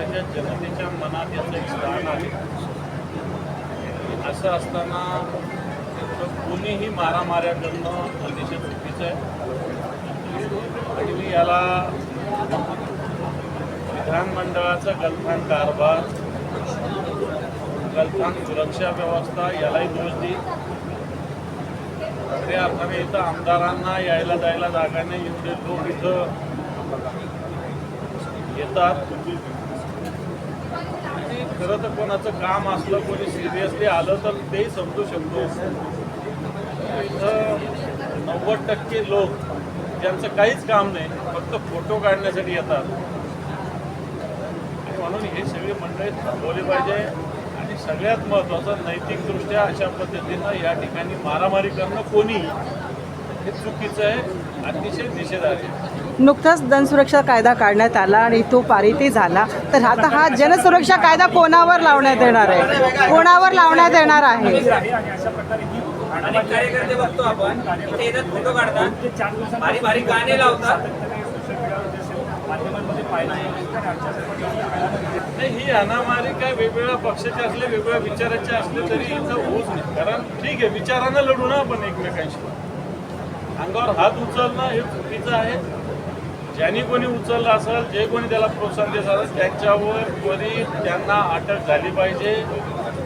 भारताच्या जनतेच्या मनात याचं एक स्थान आहे. असं असताना कोणीही मारामाऱ्या करणं अतिशय चुकीचं आहे. आणि मी याला विधानमंडळाचा गलथान कारभार गलथान सुरक्षा व्यवस्था यालाही दोष देईल. खऱ्या अर्थाने इथं आमदारांना यायला जायला जागा नाही. एवढे लोक इथं येतात. खरं तर कोणाचं काम असलं कोणी सिरियसली आलं तर तेही समजू शकतो. इथं नव्वद टक्के लोक ज्यांचं काहीच काम नाही फक्त फोटो काढण्यासाठी येतात. आणि म्हणून हे सगळे मंडळी थांबवले पाहिजे. आणि सगळ्यात महत्त्वाचं नैतिकदृष्ट्या अशा पद्धतीनं या ठिकाणी मारामारी करणं कोणी हे चुकीचं आहे अतिशय निषेधार्ह आहे. नुकताच जनसुरक्षा कायदा काढण्यात आला आणि तो पारितही झाला. तर आता हा जनसुरक्षा कायदा कोणावर लावण्यात येणार आहे? कोणावर लावण्यात येणार आहे? अनेक कार्यकर्ते बघतो आपण इथे येतात फोटो काढतात भारी भारी गाणे लावतात. नाही ही अनामारी काय वेगवेगळ्या पक्षाचे असले वेगवेगळ्या विचाराचे असले तरी इथं होऊच नाही. कारण ठीक आहे विचारानं लढू ना आपण एकमेकांशी. अंगावर हात उचलणं हे चुकीचं आहे. ज्यांनी कोणी उचललं असेल जे कोणी त्याला प्रोत्साहन देत असेल त्यांच्यावर त्वरित त्यांना अटक झाली पाहिजे.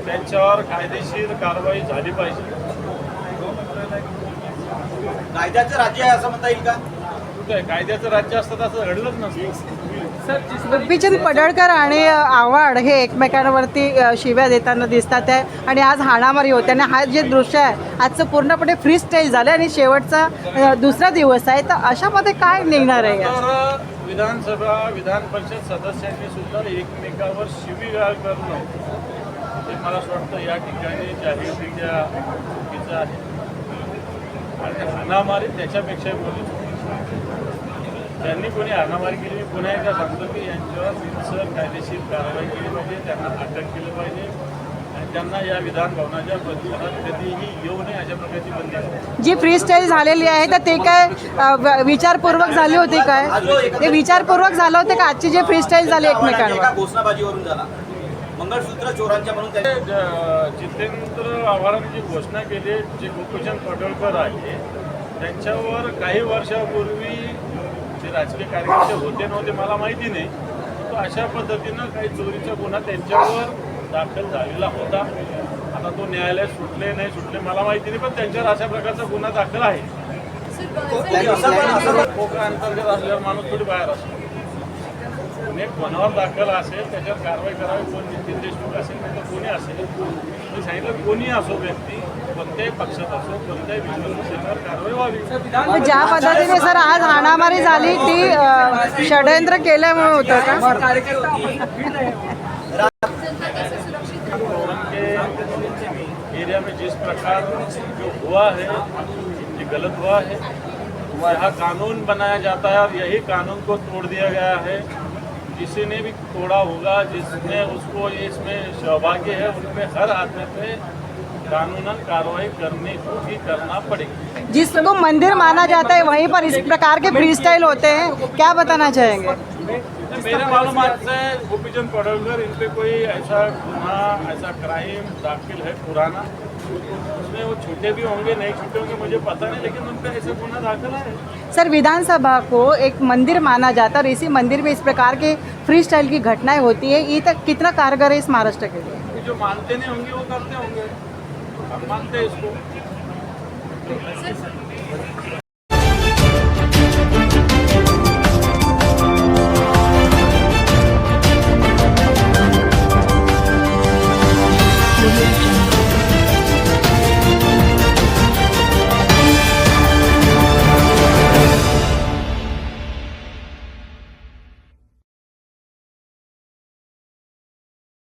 त्यांच्यावर कायदेशीर कारवाई झाली पाहिजे. कायद्याचं राज्य आहे असं म्हणता येईल का? काय कायद्याचं राज्य असतं तर असं घडलंच नसतं. गोपीचंद पडळकर आणि आव्हाड हे एकमेकांवरती शिव्या देताना दिसतात आहे. आणि आज हाणामारी होते. आणि हा जे दृश्य आहे आजचं पूर्णपणे फ्री स्टाईल झालं आणि शेवटचा दुसरा दिवस आहे. तर अशामध्ये काय निघणार आहे? विधानसभा विधान परिषद सदस्यांनी सुद्धा एकमेकावर शिवीगाळ करणं हे मला असं वाटतं या ठिकाणी जाहीर चुकीचं आहे. आणि हाणामारी त्याच्यापेक्षा बोलू त्यांनी कोणी हाणामारी केली मी पुन्हा एकदा सांगतो की यांच्यावर रितसर कायदेशीर कारवाई केली पाहिजे. त्यांना अटक केलं पाहिजे. आणि त्यांना या विधान भवनाच्या परिसरात कधीही येऊ नये अशा प्रकारची बंदी आहे. जी फ्री स्टाईल झालेली आहे तर ते काय विचारपूर्वक झाली होती काय? ते विचारपूर्वक झालं होतं का? आजची जे फ्री स्टाईल झाली एका एकमेकांवर घोषणाबाजीवरून झाला. मंगळसूत्र चोरांच्या म्हणून जितेंद्र आव्हाडांनी जी घोषणा केली जे गोपीचंद पडळकर आहे त्यांच्यावर काही वर्षापूर्वी जे राजकीय कार्यकर्ते होते नव्हते मला माहिती नाही. तो अशा पद्धतीनं काही चोरीचा गुन्हा त्यांच्यावर दाखल झालेला होता. आता तो न्यायालय सुटले नाही सुटले मला माहिती नाही पण त्यांच्यावर अशा प्रकारचा गुन्हा दाखल आहे. कोकण अंतर्गत असल्यावर माणूस थोडी बाहेर असतो. गुन्हे कोणावर दाखल असेल त्याच्यावर कारवाई करावी कोण नितीन देशमुख असेल नाही तर कोणी असेल. मी सांगितलं कोणी असो व्यक्ती कोणत्याही पक्षात असो कोणत्याही विश्वसनेवर कारवाई व्हावी. ज्या पद्धतीने सर आज हाणामारी झाली ती षडयंत्र केल्यामुळे होतं का? एरिया में जिस प्रकार जो हुआ है ये गलत हुआ है यहाँ कानून बनाया जाता है और यही कानून को तोड़ दिया गया है। किसी ने भी तोड़ा होगा जिसने उसको इसमें सौभाग्य है उनमें हर आदमी पे कानूनन कार्रवाई करनी होगी करना पड़ेगी। जिसको मंदिर माना जाता है वहीं पर इस प्रकार के फ्री स्टाइल होते हैं क्या बताना चाहेंगे? मेरे मालूम से गोपीचंद पडळकर इन पे कोई ऐसा गुना ऐसा क्राइम दाखिल है पुराना। उसमें वो छोटे भी होंगे नहीं छोटे होंगे मुझे पता नहीं लेकिन उन पर ऐसा गुना दाखिल है। सर विधानसभा को एक मंदिर माना जाता है और इसी मंदिर में इस प्रकार के फ्री स्टाइल की घटनाएँ होती है। ये तक कितना कारगर है इस महाराष्ट्र के लिए? जो मानते नहीं होंगे वो करते होंगे। हम मानते हैं इसको।